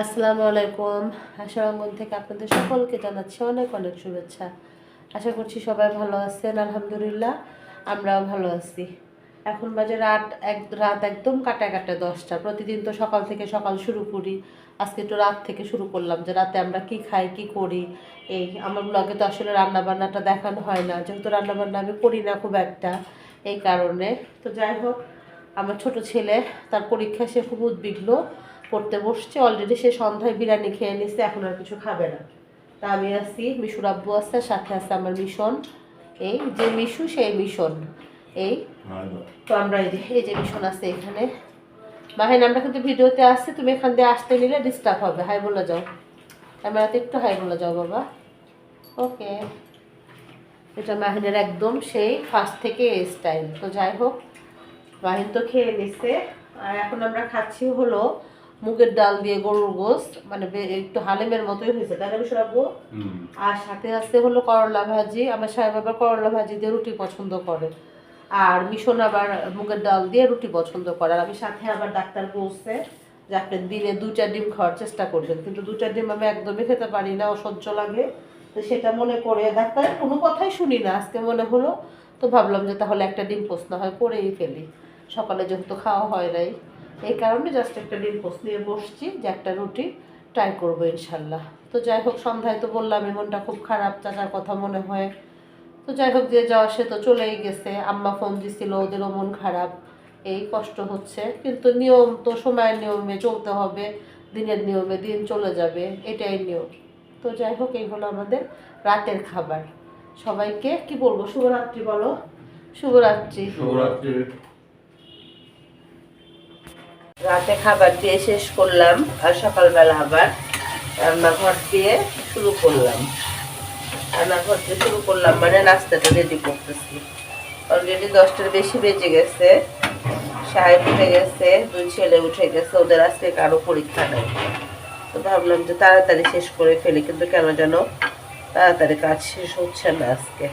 আসসালামু আলাইকুম। আশারঙ্গন থেকে আপনাদের সকলকে জানাচ্ছি অনেক অনেক শুভেচ্ছা। আশা করছি সবাই ভালো আছেন, আলহামদুলিল্লাহ, আমরাও ভালো আছি। এখন বাজে রাত এক, রাত একদম কাটা কাটা দশটা। প্রতিদিন তো সকাল থেকে সকাল শুরু করি। আজকে একটু রাত থেকে শুরু করলাম যে রাতে আমরা কি খাই, কি করি। এই আমার ব্লগে তো আসলে রান্নাবান্নাটা দেখানো হয় না। যেহেতু রান্নাবান্না আমি করি না খুব একটা এই কারণে। তো যাই হোক, আমার ছোট ছেলে তার পরীক্ষা সে খুব উদ্বিগ্ন। পড়তে বসছে অলরেডি সে সন্ধ্যায় বিরিয়ানি খেয়ে নিচ্ছে এখন আর কিছু খাবে না। তা আমি আছি, মিশুর আব্বু আছে, সাথে আছে আমার মিশন। এই যে মিশু সেই মিশন। এই তো আমরা এই যে এই যে মিশন আছে এখানে। মাহিন, আমরা কিন্তু ভিডিওতে আসছি তুমি এখান দিয়ে আসতে নিলে ডিস্টার্ব হবে। হাই বলে যাও। ক্যামেরাতে একটু হাই বলে যাও বাবা। ওকে। এটা মাহিনের একদম সেই ফার্স্ট থেকে স্টাইল তো যাই হোক, মাহিন তো খেয়ে নিচ্ছে আর এখন আমরা খাচ্ছি হলো মুগের ডাল দিয়ে গরুর গোস মানে একটু হালিমের মতোই হয়েছে তাই না বিশ্বরাব্বু আর সাথে আছে হলো করলা ভাজি আমার সাহেব আবার করলা ভাজি দিয়ে রুটি পছন্দ করে। আর মিশন আবার মুগের ডাল দিয়ে রুটি পছন্দ করে। আর আমি সাথে আবার ডাক্তার বলছে যে আপনি দিনে দুইটা ডিম খাওয়ার চেষ্টা করবেন কিন্তু দুইটা ডিম আমি একদমই খেতে পারি না অসহ্য লাগে। তো সেটা মনে করে ডাক্তারের কোনো কথাই শুনি না। আজকে মনে হলো তো ভাবলাম যে তাহলে একটা ডিম পোস্ট না হয় করেই ফেলি। সকালে যেহেতু খাওয়া হয় নাই। এই কারণে জাস্ট একটা ডিম পোস্ট নিয়ে বসছি যে একটা রুটি ট্রাই করব ইনশাল্লাহ। তো যাই হোক, সন্ধ্যায় তো বললাম মনটা খুব খারাপ, চাচার কথা মনে হয়। তো যাই হোক, যে যাওয়া সে তো চলেই গেছে। আম্মা ফোন দিছিল, ওদেরও মন খারাপ, এই কষ্ট হচ্ছে। কিন্তু নিয়ম তো, সময়ের নিয়মে চলতে হবে, দিনের নিয়মে দিন চলে যাবে, এটাই নিয়ম। তো যাই হোক, এই হলো আমাদের রাতের খাবার। সবাইকে কি বলব? শুভরাত্রি বলো। শুভরাত্রি। শিবরাত্রি রাতে খাবার দিয়ে শেষ করলাম আর সকালবেলা আবার রান্নাঘর দিয়ে শুরু করলাম। রান্নাঘর দিয়ে শুরু করলাম মানে নাস্তাটা রেডি করতেছি। অলরেডি দশটার বেশি বেজে গেছে, সাহেব উঠে গেছে, দুই ছেলে উঠে গেছে, ওদের আজকে কারও পরীক্ষা নেই। তো ভাবলাম যে তাড়াতাড়ি শেষ করে ফেলি, কিন্তু কেন যেন তাড়াতাড়ি কাজ শেষ হচ্ছে না আজকে।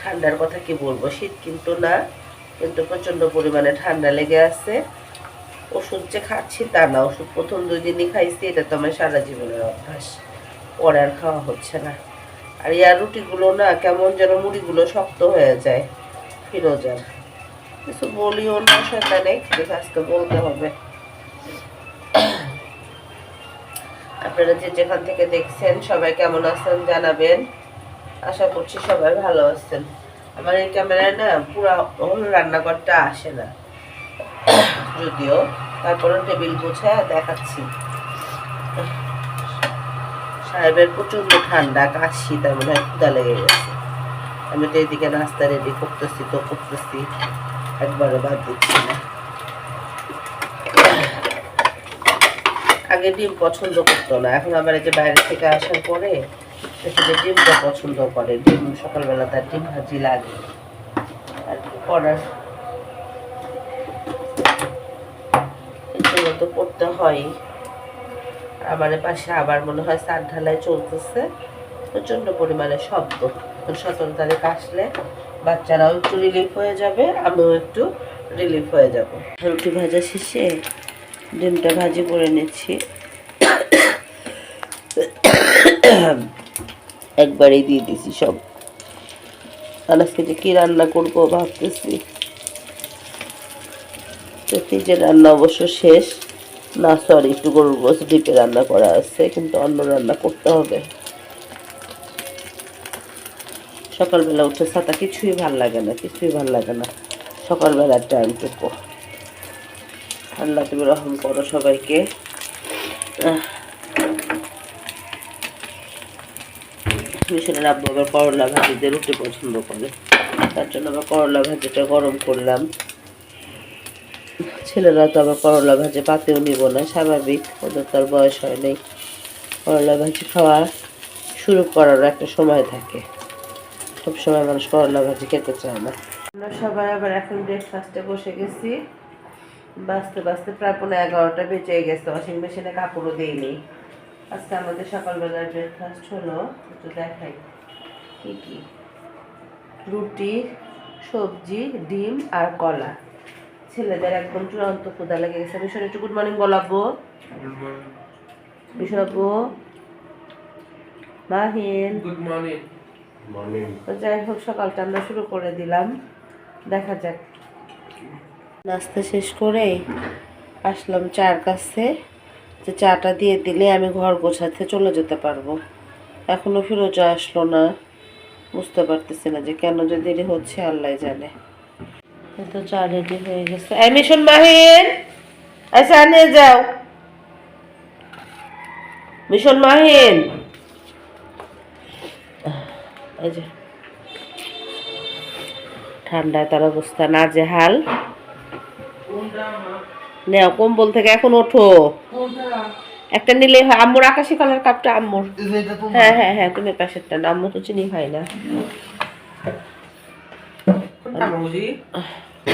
ঠান্ডার কথা কি বলব? শীত কিন্তু না কিন্তু প্রচণ্ড পরিমাণে ঠান্ডা লেগে আছে। ওষুধ যে খাচ্ছি তা না, ওষুধ প্রথম দুই দিনই খাইছি, এটা তো আমার সারা জীবনের অভ্যাস। পরে আর খাওয়া হচ্ছে না। আর ইয়ার রুটিগুলো না কেমন যেন মুড়িগুলো শক্ত হয়ে যায় ফিরোজার কিছু বলিও না সেখানে কিন্তু আজকে বলতে হবে। আপনারা যে যেখান থেকে দেখছেন, সবাই কেমন আছেন জানাবেন। আশা করছি সবাই ভালো আছেন। আমার এই ক্যামেরায় না পুরো রান্নাঘরটা আসে না। যদিও তারপরে টেবিল গুছায় দেখাচ্ছি। সাহেবের প্রচণ্ড ঠান্ডা কাশি তার মনে হয় ক্ষুদা লেগে গেছে। আমি তো এদিকে নাস্তা রেডি করতেছি, তো করতেছি। একবারে বাদ দিচ্ছি না। আগে ডিম পছন্দ করতো না, এখন আবার এই যে বাইরে থেকে আসার পরে দেখি ডিমটা পছন্দ করে, ডিম সকালবেলা তার ডিম ভাজি লাগে। আর কি করার? এগুলো তো করতে হয়। আমার পাশে আবার মনে হয় সার ঢালাই চলতেছে। প্রচণ্ড পরিমাণে শব্দ। সতেরো তারিখ আসলে বাচ্চারাও একটু রিলিফ হয়ে যাবে, আমিও একটু রিলিফ হয়ে যাব। রুটি ভাজা শেষে ডিমটা ভাজি করে নিচ্ছি। একবারেই দিয়ে দিছি সব। আর আজকে যে কী রান্না করব ভাবতেছি। তো ফ্রিজের রান্না অবশ্য শেষ। না সরি একটু গরুর গোস ডিপে রান্না করা আছে, কিন্তু অন্য রান্না করতে হবে। সকালবেলা উঠে ছাতা কিছুই ভালো লাগে না, কিছুই ভালো লাগে না। সকালবেলার টাইমটুকু আল্লাহ তুমি রহম করো সবাইকে। মিশনের আব্বু আবার করলা ভাজি দিয়ে রুটি পছন্দ করে। তার জন্য আবার করলা ভাজিটা গরম করলাম। ছেলেরা তো আবার করলা ভাজি পাতেও নিব না, স্বাভাবিক, ওদের তো আর বয়স হয় নাই। করলা ভাজি খাওয়া শুরু করার একটা সময় থাকে। সব সময় মানুষ করলা ভাজি খেতে চায় না। আমরা সবাই আবার এখন ব্রেকফাস্টে বসে গেছি। বাঁচতে বাঁচতে প্রায় পনেরো এগারোটা বেঁচে গেছে ওয়াশিং মেশিনে কাপড়ও দিইনি। আজকে আমাদের সকালবেলার ব্রেকফাস্ট হলো একটু দেখাই। কি কি? রুটি সবজি ডিম আর কলা। ছেলেদের একদম চূড়ান্ত ক্ষুদা লেগে গেছে। মিশন একটু গুড মর্নিং বলাবো। মিশন আব্বু মাহিন। গুড মর্নিং মর্নিং তো যাই হোক সকালটা আমরা শুরু করে দিলাম। দেখা যাক। নাস্তা শেষ করে আসলাম চার কাছে। যে চাটা দিয়ে দিলে আমি ঘর গোছাতে চলে যেতে পারব। এখনও ফিরোজা আসলো না। বুঝতে পারতেছি না যে কেন যে দেরি হচ্ছে, আল্লাহ জানে। তো চা রেডি হয়ে গেছে। এই মিশন মাহিন আচ্ছা নিয়ে যাও। মিশন মাহিন ঠান্ডায় তার অবস্থা না যে হাল নেও কম্বল থেকে এখন ওঠো। একটা নিলে হয়। আম্মুর আকাশি কালার কাপটা আম্মুর। হ্যাঁ হ্যাঁ হ্যাঁ তুমি না আম্মু তো চিনি হয় না।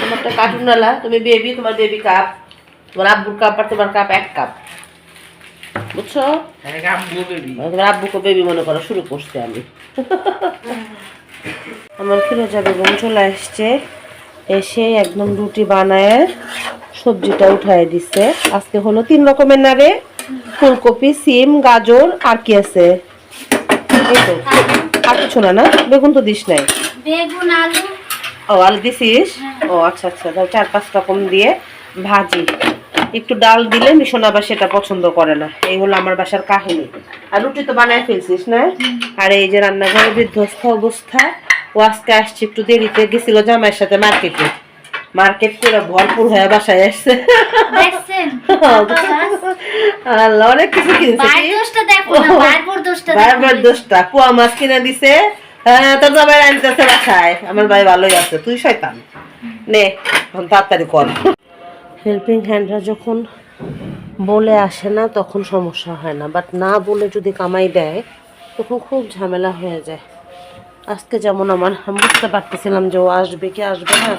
তোমারটা তুমি বেবি তোমার বেবি কাপ তোমার আব্বুর কাপ আর তোমার কাপ এক কাপ বুঝছ? তোমার আব্বুকে বেবি মনে করো শুরু করতে আমি। আমার ফিরোজা বেগম চলে আসছে। এসে একদম রুটি বানায়। সবজিটা উঠায় দিচ্ছে আজকে হলো তিন রকমের নাড়ে ফুলকপি সিম গাজর আর কি আছে? এই তো আর কিছু না না? বেগুন তো দিস নাই? বেগুন আলু। ও আলু দিছিস? ও আচ্ছা আচ্ছা তাহলে চার পাঁচ রকম দিয়ে ভাজি। একটু ডাল দিলে মিশন আবার সেটা পছন্দ করে না। এই হলো আমার বাসার কাহিনী। আর রুটি তো বানায় ফেলছিস না? আর এই যে রান্নাঘরে বিধ্বস্ত অবস্থা ও আজকে আসছে একটু দেরিতে গেছিল জামাইয়ের সাথে মার্কেটে। মার্কেট করে ভরপুর হয়ে বাসায় আসছে। আল্লাহ অনেক কিছু কিনছে বারবার দোষটা পোয়া মাছ কিনে দিছে। হ্যাঁ তোর জামাই আনতেছে বাসায়। আমার ভাই ভালোই আছে তুই শয়তান। নে এখন তাড়াতাড়ি কর। হেল্পিং হ্যান্ডরা যখন বলে আসে না তখন সমস্যা হয় না। বাট না বলে যদি কামাই দেয় তখন খুব ঝামেলা হয়ে যায়। আজকে যেমন আমার বুঝতে পারতেছিলাম যে ও আসবে কি আসবে না।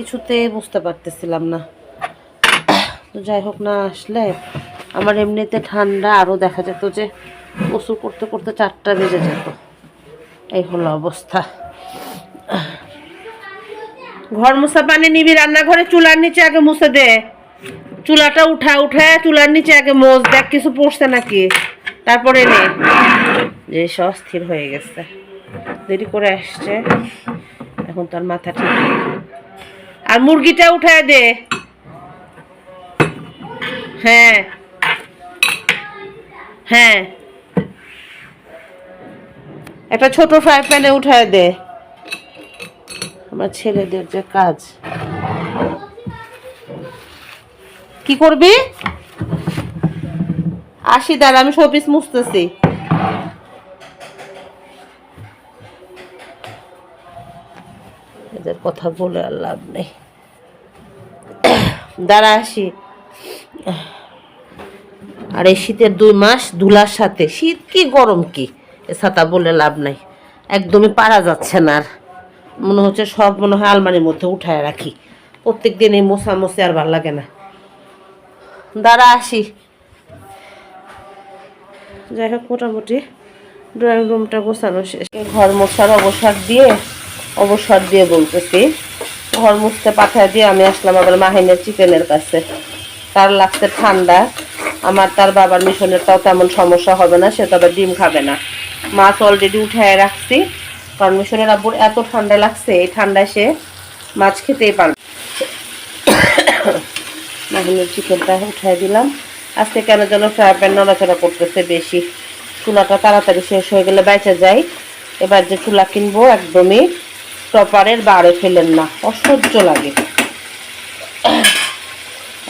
কিছুতে বুঝতে পারতেছিলাম না। তো যাই হোক না, আসলে আমার এমনিতে ঠান্ডা, আরও দেখা যেত যে গোসল করতে করতে চারটা বেজে যেত। এই হলো অবস্থা। ঘর মুছা পানি নিবি, রান্নাঘরে চুলার নিচে আগে মুছে দে। চুলাটা উঠা, উঠে চুলার নিচে আগে মোজ দেখ কিছু পড়ছে নাকি। তারপরে নে যে অস্থির হয়ে গেছে। দেরি করে আসছে। এখন তার মাথা ঠিক। আর মুরগিটা উঠায় দে। হ্যাঁ। হ্যাঁ। একটা ছোট ফ্রাই প্যানে উঠায় দে। আমার ছেলেদের যে কাজ। কি করবি? আসি দাঁড়া, আমি শোপিস মুছতেছি। এদের কথা বলে আর লাভ নেই। দাঁড়া আসি। আর এই শীতের দুই মাস ধুলার সাথে। শীত কি, গরম কি? এ ছাতা বলে লাভ নাই। একদমই পারা যাচ্ছে না আর। মনে হচ্ছে সব মনে হয় আলমারির মধ্যে উঠায় রাখি। প্রত্যেক দিন এই মোছা মোছে আর ভালো লাগে না। দাঁড়া আসি। যাই হোক, মোটামুটি ড্রয়িং রুমটা গোছানো শেষ। ঘর মোছার অবসর দিয়ে অবসর দিয়ে বলতেছি। ঘর মুছতে পাঠায় দিয়ে আমি আসলাম আবার মাহিনের চিকেনের কাছে। তার লাগছে ঠান্ডা। আমার তার বাবার মিশনেরটাও তেমন সমস্যা হবে না, সে তবে ডিম খাবে না। মাছ অলরেডি উঠায় রাখছি। কারণ মিশনের আব্বুর এত ঠান্ডা লাগছে, এই ঠান্ডায় সে মাছ খেতেই পারবে মাহিনের চিকেনটা উঠায় দিলাম। আজকে কেন যেন ফ্রাই প্যান নড়াচড়া করতেছে বেশি। চুলাটা তাড়াতাড়ি শেষ হয়ে গেলে বেঁচে যায়। এবার যে চুলা কিনবো একদমই টপারের বারে ফেলেন না। অসহ্য লাগে।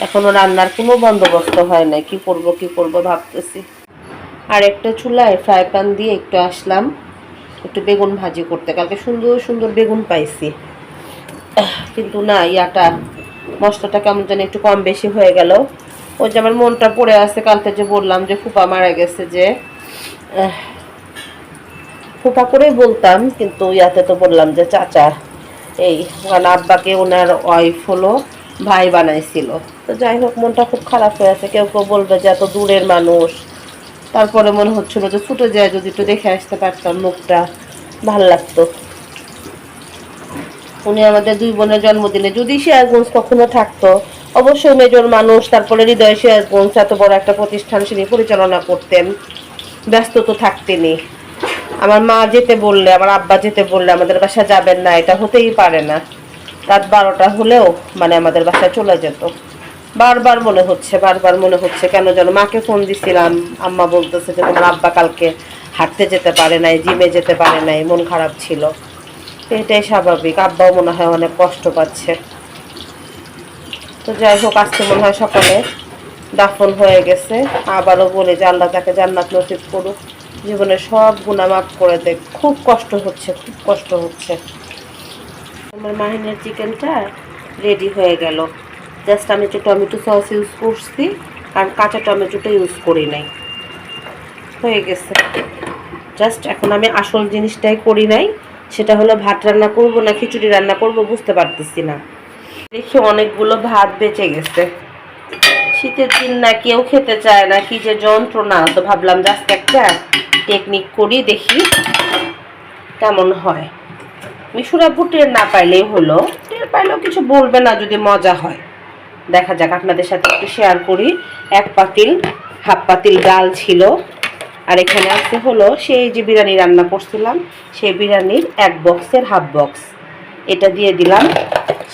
এখনও রান্নার কোনো বন্দোবস্ত হয় না কি করব কি করব ভাবতেছি। আর একটা চুলায় ফ্রাই প্যান দিয়ে একটু আসলাম। একটু বেগুন ভাজি করতে। কালকে সুন্দর সুন্দর বেগুন পাইছি। কিন্তু না, ইয়াটা, মশলাটা কেমন জানি একটু কম বেশি হয়ে গেল। ওই যে আমার মনটা পড়ে আছে, কালকে যে বললাম যে ফুপা মারা গেছে যে ফুপা করেই বলতাম, কিন্তু ইয়াতে তো বললাম যে চাচা, এই কারণ আব্বাকে ওনার ওয়াইফ হলো, ভাই বানাইছিল। তো যাই হোক, মনটা খুব খারাপ হয়ে আছে। কেউ কেউ বলবে যে এত দূরের মানুষ। তারপরে মনে হচ্ছিল যে ছুটে যায়, যদি একটু দেখে আসতে পারতাম মুখটা, ভালো লাগতো। উনি আমাদের দুই বোনের জন্মদিনে যদি সিরাজগঞ্জ কখনো থাকতো, অবশ্যই মেজর মানুষ, তারপরে হৃদয় সিরাজগঞ্জ এত বড় একটা প্রতিষ্ঠান, তিনি পরিচালনা করতেন। ব্যস্ত তো থাকতেনি আমার মা যেতে বললে, আমার আব্বা যেতে বললে আমাদের বাসা যাবেন না, এটা হতেই পারে না। রাত বারোটা হলেও মানে আমাদের বাসায় চলে যেত। বারবার মনে হচ্ছে, বারবার মনে হচ্ছে কেন যেন মাকে ফোন দিছিলাম, আম্মা বলতেছে যে তোমার আব্বা কালকে হাঁটতে যেতে পারে নাই জিমে যেতে পারে নাই, মন খারাপ ছিল। এটাই স্বাভাবিক, আব্বাও মনে হয় অনেক কষ্ট পাচ্ছে। তো যাই হোক, আজকে মনে হয় সকালে দাফন হয়ে গেছে, আবারও বলে যে আল্লাহ তাকে জান্নাত নসিব করুক। জীবনে সব গুণা মাফ করে দেখ। খুব কষ্ট হচ্ছে, খুব কষ্ট হচ্ছে। আমার মাহিনের চিকেনটা রেডি হয়ে গেল। জাস্ট আমি একটু টমেটো সস ইউজ করছি কারণ কাঁচা টমেটোটা ইউজ করি নাই। হয়ে গেছে। জাস্ট এখন আমি আসল জিনিসটাই করি নাই, সেটা হলো ভাত রান্না করব না খিচুড়ি রান্না করব বুঝতে পারতেছি না। দেখি অনেকগুলো ভাত বেঁচে গেছে। শীতের দিন না, কেউ খেতে চায় না, কি যে যন্ত্রণা। তো ভাবলাম জাস্ট একটা টেকনিক করি, দেখি কেমন হয়। মিশুরাব্বু টের না পাইলেই হলো। টের পাইলেও কিছু বলবে না যদি মজা হয়। দেখা যাক, আপনাদের সাথে একটু শেয়ার করি। এক পাতিল, হাফ পাতিল ডাল ছিল। আর এখানে আছে হলো, সেই যে বিরিয়ানি রান্না করছিলাম, সেই বিরিয়ানির এক বক্সের হাফ বক্স এটা দিয়ে দিলাম।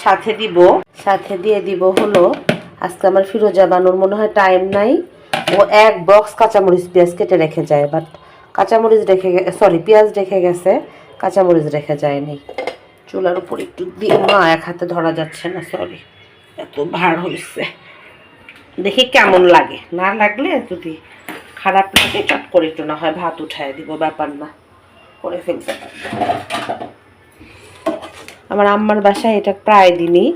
সাথে দিব, সাথে দিয়ে দিব হলো আজকে আমার ফিরোজা বানুর মনে হয় টাইম নাই। ও এক বক্স কাঁচামরিচ, পেঁয়াজ কেটে রেখে যায় বাট কাঁচামরিচ রেখে সরি পেঁয়াজ রেখে গেছে, কাঁচামরিচ রেখে যায়নি। চুলার উপর একটু দিয়ে না, এক হাতে ধরা যাচ্ছে না সরি এত ভার হয়েছে দেখি কেমন লাগে। না লাগলে যদি খারাপ লাগে, চট করে একটু না হয় ভাত উঠায় দিব, ব্যাপার না, করে ফেলতে। আমার আম্মার বাসায় এটা প্রায় দিনই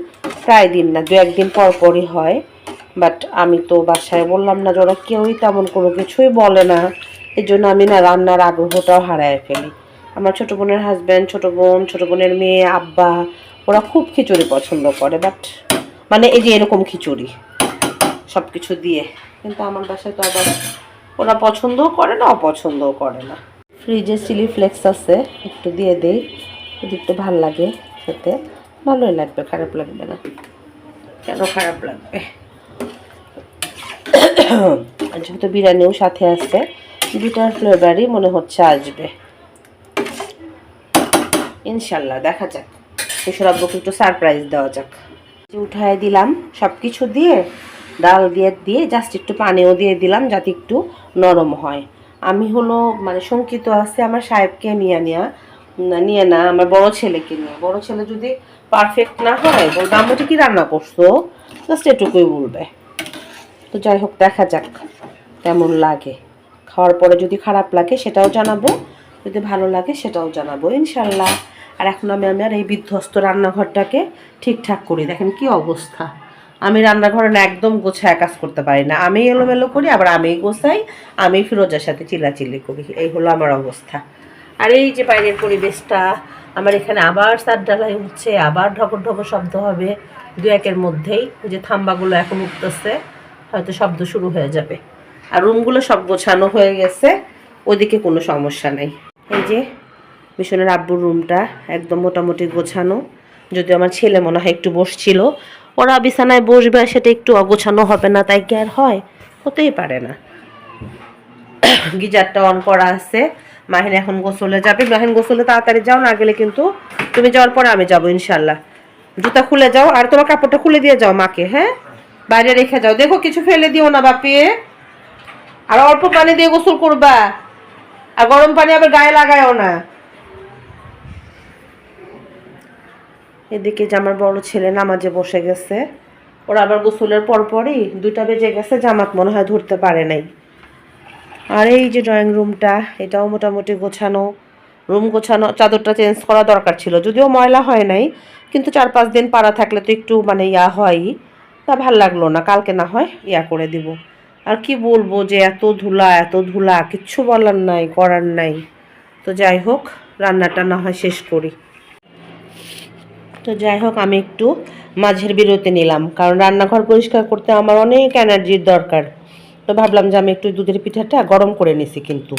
প্রায় দিন না দু একদিন পর পরই হয়। বাট আমি তো বাসায় বললাম না যে ওরা কেউই তেমন কোনো কিছুই বলে না। এই জন্য আমি না রান্নার আগ্রহটাও হারায় ফেলি। আমার ছোটো বোনের হাজব্যান্ড ছোটো বোন, ছোটো বোনের মেয়ে, আব্বা, ওরা খুব খিচুড়ি পছন্দ করে। বাট মানে এই যে এরকম খিচুড়ি সব কিছু দিয়ে। কিন্তু আমার বাসায় তো আবার ওরা পছন্দও করে না, অপছন্দও করে না। ফ্রিজে চিলি ফ্লেক্স আছে, একটু দিয়ে দেই একটু ভালো লাগে খেতে। ভালোই লাগবে, খারাপ লাগবে না। কেন খারাপ লাগবে? যেহেতু বিরিয়ানিও সাথে আছে দুটার ফ্লেভারই মনে হচ্ছে আসবে। ইনশাল্লাহ, দেখা যাক। কিশোর আব্বুকে একটু সারপ্রাইজ দেওয়া যাক। উঠায় দিলাম সব কিছু দিয়ে, ডাল দিয়ে দিয়ে জাস্ট একটু পানিও দিয়ে দিলাম যাতে একটু নরম হয়। আমি হলো মানে শঙ্কিত আছে আমার সাহেবকে নিয়ে নেওয়া। নিয়ে না, আমার বড় ছেলেকে নিয়ে। বড় ছেলে যদি পারফেক্ট না হয় বলবে আমরা কি রান্না করছ? জাস্ট এটুকুই বলবে। তো যাই হোক, দেখা যাক কেমন লাগে। খাওয়ার পরে যদি খারাপ লাগে, সেটাও জানাব। যদি ভালো লাগে, সেটাও জানাব, ইনশাল্লাহ। আর এখন আমি আমার এই বিধ্বস্ত রান্নাঘরটাকে ঠিকঠাক করি। দেখেন কি অবস্থা। আমি রান্নাঘরে না একদম গোছায় কাজ করতে পারি না। আমি এলোমেলো করি, আবার আমি গোছাই আমি ফিরোজার সাথে চিল্লাচিল্লি করি। এই হলো আমার অবস্থা। আর এই যে বাইরের পরিবেশটা, আমার এখানে আবার সার ডালাই উঠছে, আবার ঢকর ঢকর শব্দ হবে। দু একের মধ্যেই যে থাম্বাগুলো এখন উঠতেছে, হয়তো শব্দ শুরু হয়ে যাবে। আর রুমগুলো সব গোছানো হয়ে গেছে ওদিকে কোনো সমস্যা নেই। এই যে মিশনের আব্বুর রুমটা একদম মোটামুটি গোছানো। যদি আমার ছেলে মনে হয় একটু বসছিল, ওরা বিছানায় বসবে, সেটা একটু অগোছানো হবে না, তাই কি আর হয়? হতেই পারে না। গিজারটা অন করা আছে। মাহিন এখন গোসলে যাবে। মাহিন গোসলে তাড়াতাড়ি যাও, না গেলে কিন্তু তুমি যাওয়ার পরে আমি যাব ইনশাল্লাহ জুতা খুলে যাও আর তোমার কাপড়টা খুলে দিয়ে যাও মাকে হ্যাঁ? বাইরে রেখে যাও। দেখো কিছু ফেলে দিও না বাপি। আর অল্প পানি দিয়ে গোসল করবা। আর গরম পানি আবার গায়ে লাগায়ও না। এদিকে যে আমার বড় ছেলে নামাজে বসে গেছে, ওরা আবার গোসলের পরপরই দুটা বেজে গেছে, জামাত মনে হয় ধরতে পারে নাই। আর এই যে ড্রয়িং রুমটা এটাও মোটামুটি গোছানো। রুম গোছানো, চাদরটা চেঞ্জ করা দরকার ছিল, যদিও ময়লা হয় নাই, কিন্তু চার পাঁচ দিন পাড়া থাকলে তো একটু মানে ইয়া হয়ই তা ভালো লাগল না, কালকে না হয় ইয়া করে দিব। আর কি বলব যে এত ধুলা এত ধুলা, কিচ্ছু বলার নাই, করার নাই। তো যাই হোক, রান্নাটা না হয় শেষ করি। তো যাই হোক, আমি একটু মাঝের বিরতি নিলাম, কারণ রান্নাঘর পরিষ্কার করতে আমার অনেক এনার্জির দরকার। তো ভাবলাম যে আমি একটু দুধের পিঠাটা গরম করে নিছি কিন্তু।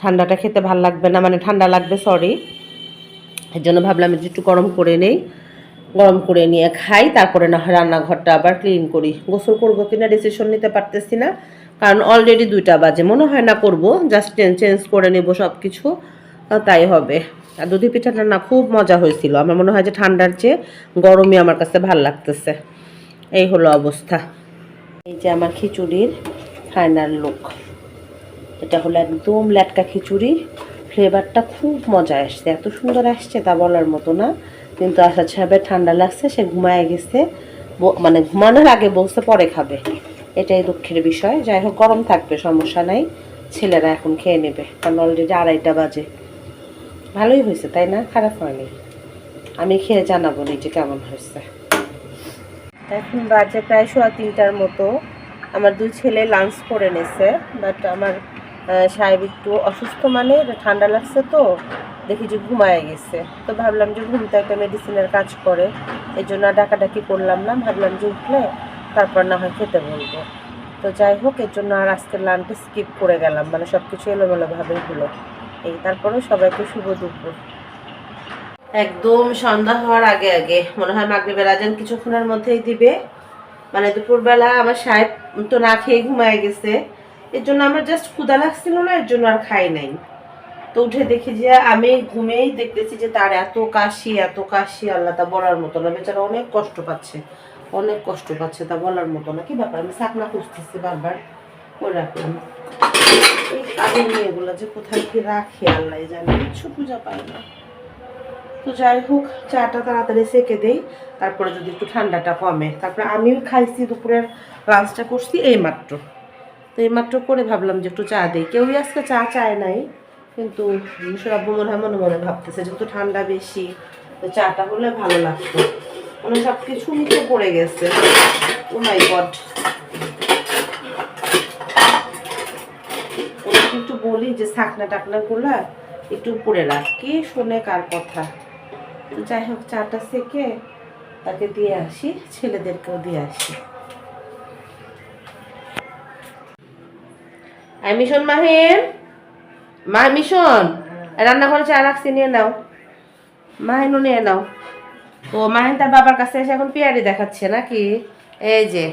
ঠান্ডাটা খেতে ভালো লাগবে না মানে ঠান্ডা লাগবে সরি এর জন্য ভাবলাম যে একটু গরম করে নেই। গরম করে নিয়ে খাই, তারপরে না হয় রান্নাঘরটা আবার ক্লিন করি। গোসল করব কিনা ডিসিশন নিতে পারতেছি না, কারণ অলরেডি দুইটা বাজে। মনে হয় না করব জাস্ট চেঞ্জ করে নেব সব কিছু তাই হবে। আর দুধি পিঠাটা না খুব মজা হয়েছিল। আমার মনে হয় যে ঠান্ডার চেয়ে গরমই আমার কাছে ভালো লাগতেছে। এই হলো অবস্থা। এই যে আমার খিচুড়ির ফাইনাল লুক। এটা হলো একদম ল্যাটকা খিচুড়ি। ফ্লেভারটা খুব মজা আসছে। এত সুন্দর আসছে তা বলার মতো না। কিন্তু আশা সাহেবের ঠান্ডা লাগছে, সে ঘুমায় গেছে। মানে ঘুমানোর আগে বলছে পরে খাবে। এটাই দুঃখের বিষয়। যাই হোক, গরম থাকবে, সমস্যা নাই। ছেলেরা এখন খেয়ে নেবে, কারণ অলরেডি আড়াইটা বাজে। ভালোই হয়েছে, তাই না? খারাপ হয়নি। আমি খেয়ে জানাব নিজে কেমন হয়েছে। এখন বাজে প্রায় সোয়া তিনটার মতো। আমার দুই ছেলে লাঞ্চ করে নেছে বাট আমার সাহেব একটু অসুস্থ মানে ঠান্ডা লাগছে তো, দেখি যে ঘুমায় গেছে। তো ভাবলাম যে ঘুম তো একটা মেডিসিনের কাজ করে, এই জন্য ডাকাডাকি করলাম না, ভাবলাম যে উঠলে তারপর না হয় খেতে বলব। তো যাই হোক, এর জন্য আর আজকের লাঞ্চে স্কিপ করে গেলাম মানে সব কিছু এলোমেলোভাবে হলো। এই তারপরে সবাইকে শুভ দুপুর। একদম সন্ধ্যা হওয়ার আগে আগে, মনে হয় মাগরিবের আজান কিছুক্ষণের মধ্যেই দিবে। মানে দুপুরবেলা আমার সাহেব তো না খেয়ে ঘুমায় গেছে। এর জন্য আমার জাস্ট ক্ষুদা লাগছিল না, এর জন্য আর খাই নাই। তো উঠে দেখি যে আমি ঘুমেই দেখতেছি যে তার এত কাশি এত কাশি, আল্লাহ তা বলার মতো না। বেচারা অনেক কষ্ট পাচ্ছে, অনেক কষ্ট পাচ্ছে তা বলার মতো না। কি ব্যাপার? আমি সাকনা খুঁজতেছি বারবার। ওই রাখলাম? এই কাজের মেয়েগুলো যে কোথায় কি রাখে আল্লাহ জানে কিছু পূজা পায় না। তো যাই হোক, চাটা তাড়াতাড়ি সেকে দেই, তারপরে যদি একটু ঠান্ডাটা কমে। তারপরে আমিও খাইছি দুপুরের লাঞ্চটা করছি এই মাত্র তো এই মাত্র করে ভাবলাম যে একটু চা দিই। কেউই আজকে চা চায় নাই, কিন্তু সব মনে হয় মনে মনে ভাবতেছে, যেহেতু ঠান্ডা বেশি, তো চাটা হলে ভালো লাগতো। মানে সব কিছু নিচে পড়ে গেছে। ও মাই একটু বলি যে শাকনা টাকনা গুলা একটু উপরে রাখ। কে শোনে কার কথা? যাই হোক, চাটা সেকে তাকে দিয়ে আসি, ছেলেদেরকেও দিয়ে আসি। মিশন মাহের মা, মিশন। রান্নাঘরে চা রাখছি, নিয়ে নাও। মাহিনও নিয়ে নাও। ও, মাহিন তার বাবার কাছে এসে এখন পেয়ারি দেখাচ্ছে নাকি? এই যে,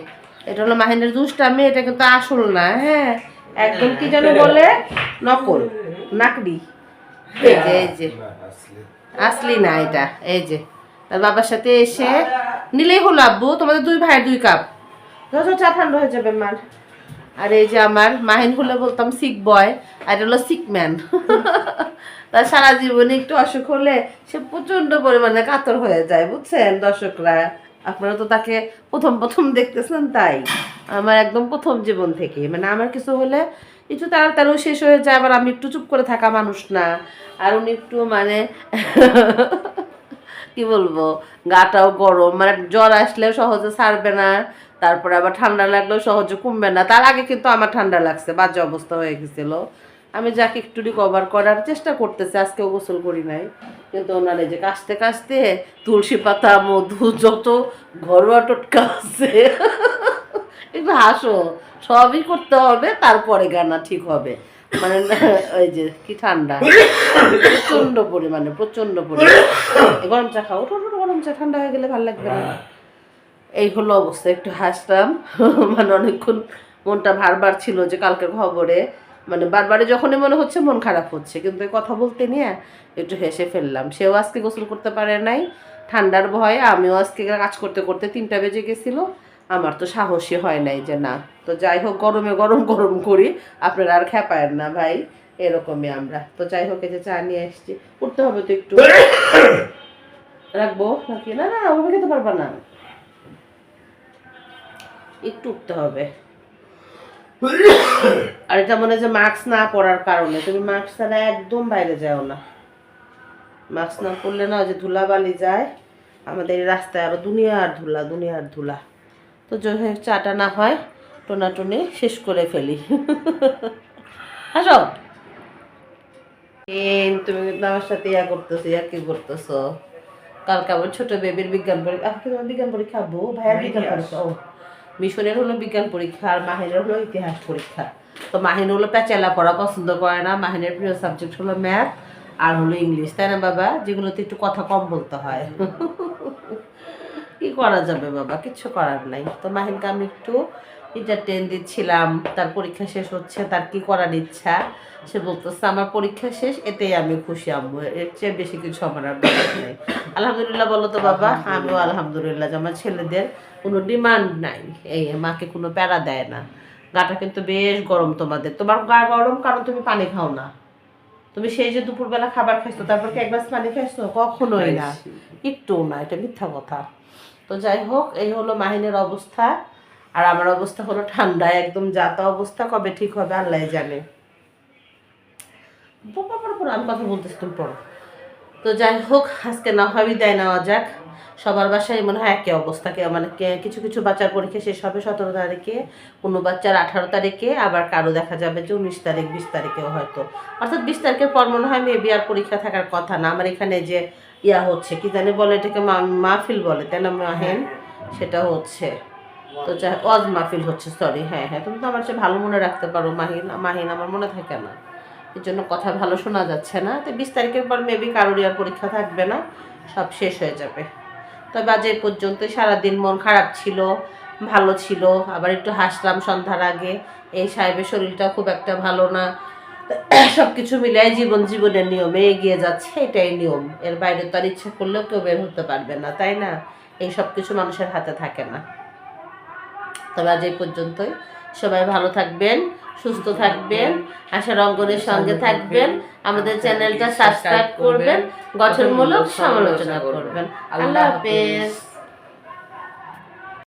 এটা হলো মাহিনের দুষ্টামি এটা কিন্তু আসল না হ্যাঁ? একদম কি যেন বলে, নকল, নাকড়ি। এই যে এই যে। আসলি না এটা, এই যে। তার বাবার সাথে এসে নিলেই হলো আব্বু, তোমাদের দুই ভাইয়ের দুই কাপ। যত চা ঠান্ডা হয়ে যাবে মার। আর এই যে আমার মাহিন হলে বলতাম সিক বয় আর হলো সিক ম্যান তার সারা জীবনে একটু অসুখ হলে সে প্রচণ্ড পরিমাণে কাতর হয়ে যায়, বুঝছেন দর্শকরা? আপনারা তো তাকে প্রথম প্রথম দেখতেছেন তাই। আমার একদম প্রথম জীবন থেকে। মানে আমার কিছু হলে একটু তাড়াতাড়ি শেষ হয়ে যায়, আবার আমি একটু চুপ করে থাকা মানুষ না। আর উনি একটু মানে কি বলব, গাটাও গরম মানে জ্বর আসলেও সহজে ছাড়বে না, তারপরে আবার ঠান্ডা লাগলেও সহজে কমবে না। তার আগে কিন্তু আমার ঠান্ডা লাগছে, বাজে অবস্থা হয়ে গেছিল। আমি যাকে একটু রিকভার করার চেষ্টা করতেছি, আজকেও গোসল করি নাই। কিন্তু ওনার এই যে কাশতে কাশতে তুলসী পাতা, মধু, যত ঘরোয়া টোটকা আছে একটু হাসো। সবই করতে হবে তারপরে গানা ঠিক হবে। মানে ওই যে কি ঠান্ডা। প্রচণ্ড পরিমাণে প্রচণ্ড পরিমাণে। গরম চা খাও ওঠো, গরম চা ঠান্ডা হয়ে গেলে ভালো লাগবে না। এই হলো অবস্থা একটু হাসলাম। মানে অনেকক্ষণ মনটা ভারবার ছিল যে কালকে খবরে। মানে বারবারে যখনই মনে হচ্ছে মন খারাপ হচ্ছে কিন্তু কথা বলতে নিয়ে একটু হেসে ফেললাম। সেও আজকে গোসল করতে পারে নাই ঠান্ডার ভয়ে আমিও আজকে কাজ করতে করতে তিনটা বেজে গেছিল। আমার তো সাহসী হয় নাই যে না। তো যাই হোক, গরমে গরম গরম করি, আপনারা আর খেপায়েন না ভাই, এরকমই আমরা। তো যাই হোক, এই যে চা নিয়ে এসছি উঠতে হবে তো একটু। রাখব নাকি? না না ওভাবে খেতে পারবা না। একটু উঠতে হবে। আর এটা মনে যে মাস্ক না পরার কারণে। তুমি মাস্ক ছাড়া একদম বাইরে যাও না। মাস্ক না পরলে না যে ধুলাবালি যায়। আমাদের রাস্তায় আরও দুনিয়ার ধুলা দুনিয়ার ধুলা। তো হোক চাটা না হয় টোনাটুনি শেষ করে ফেলি। আসো। এই তুমি কিন্তু আমার সাথে ইয়া করতেছো ইয়া কি করতেছো? কালকে আমার ছোট বেবির বিজ্ঞান পরীক্ষা আজকে তোমার বিজ্ঞান পরীক্ষা বউ? ভাইয়ের বিজ্ঞান পরীক্ষা ও। মিশনের হলো বিজ্ঞান পরীক্ষা আর মাহিনের হলো ইতিহাস পরীক্ষা। তো মাহিন হলো প্যাচেলা পড়া পছন্দ করে না মাহিনের প্রিয় সাবজেক্ট হলো ম্যাথ আর হলো ইংলিশ তাই না বাবা? যেগুলোতে একটু কথা কম বলতে হয়। কি করা যাবে বাবা? কিচ্ছু করার নাই। তো মাহিনকে আমি একটু এন্টারটেন দিচ্ছিলাম। তার পরীক্ষা শেষ হচ্ছে তার কি করার ইচ্ছা? সে বলতেছে আমার পরীক্ষা শেষ এতেই আমি খুশি আম্মু। এর চেয়ে বেশি কিছু আমার আর নেই। আলহামদুলিল্লাহ বলো তো বাবা। আমিও আলহামদুলিল্লাহ। আমার ছেলেদের কোনো ডিমান্ড নাই। এই মাকে কোনো প্যারা দেয় না। গাটা কিন্তু বেশ গরম তোমাদের। তোমার গা গরম কারণ তুমি পানি খাও না। তুমি সেই যে দুপুরবেলা খাবার খাইছো তারপর কি এক গ্লাস পানি খাইছো? কখনোই না। একটু না এটা মিথ্যা কথা। তো যাই হোক, এই হলো মাহিনের অবস্থা। আর আমার অবস্থা হলো ঠান্ডা একদম যাতা অবস্থা, কবে ঠিক হবে আল্লাহ জানে। আমি কথা বলতেছি, তুমি তো যাই হোক, আজকে না হয় বিদায় নেওয়া যাক। সবার বাসায় মনে হয় একই অবস্থা মানে কে- কিছু কিছু বাচ্চার পরীক্ষা শেষ হবে সতেরো তারিখে, কোনো বাচ্চার আঠারো তারিখে, আবার কারও দেখা যাবে যে উনিশ তারিখ, বিশ তারিখেও হয়তো। অর্থাৎ বিশ তারিখের পর মনে হয় মেবি আর পরীক্ষা থাকার কথা না। আমার এখানে যে ইয়া হচ্ছে কি জানি বলে এটাকে মাহফিল বলে তাই না মাহেন? সেটা হচ্ছে। তো যাই অজ মাহফিল হচ্ছে সরি হ্যাঁ হ্যাঁ তুমি তো আমার চেয়ে ভালো মনে রাখতে পারো মাহিন মাহিন আমার মনে থাকে না। এর জন্য কথা ভালো শোনা যাচ্ছে না। তো বিশ তারিখের পর মেবি কারোরই আর পরীক্ষা থাকবে না সব শেষ হয়ে যাবে। তবে আজ এই পর্যন্ত সারাদিন মন খারাপ ছিল ভালো ছিল আবার একটু হাসলাম সন্ধ্যার আগে। এই সাহেবের শরীরটা খুব একটা ভালো না সব কিছু মিলিয়ে জীবন জীবনের নিয়মে এগিয়ে যাচ্ছে এটাই নিয়ম। এর বাইরে তো আর ইচ্ছা করলেও কেউ বের হতে পারবে না তাই না? এই সব কিছু মানুষের হাতে থাকে না। তবে আজ এই পর্যন্তই। সবাই ভালো থাকবেন সুস্থ থাকবেন আশার অঙ্গনের সঙ্গে থাকবেন। আমাদের চ্যানেলটা সাবস্ক্রাইব করবেন গঠনমূলক সমালোচনা করবেন। আল্লাহ হাফেজ।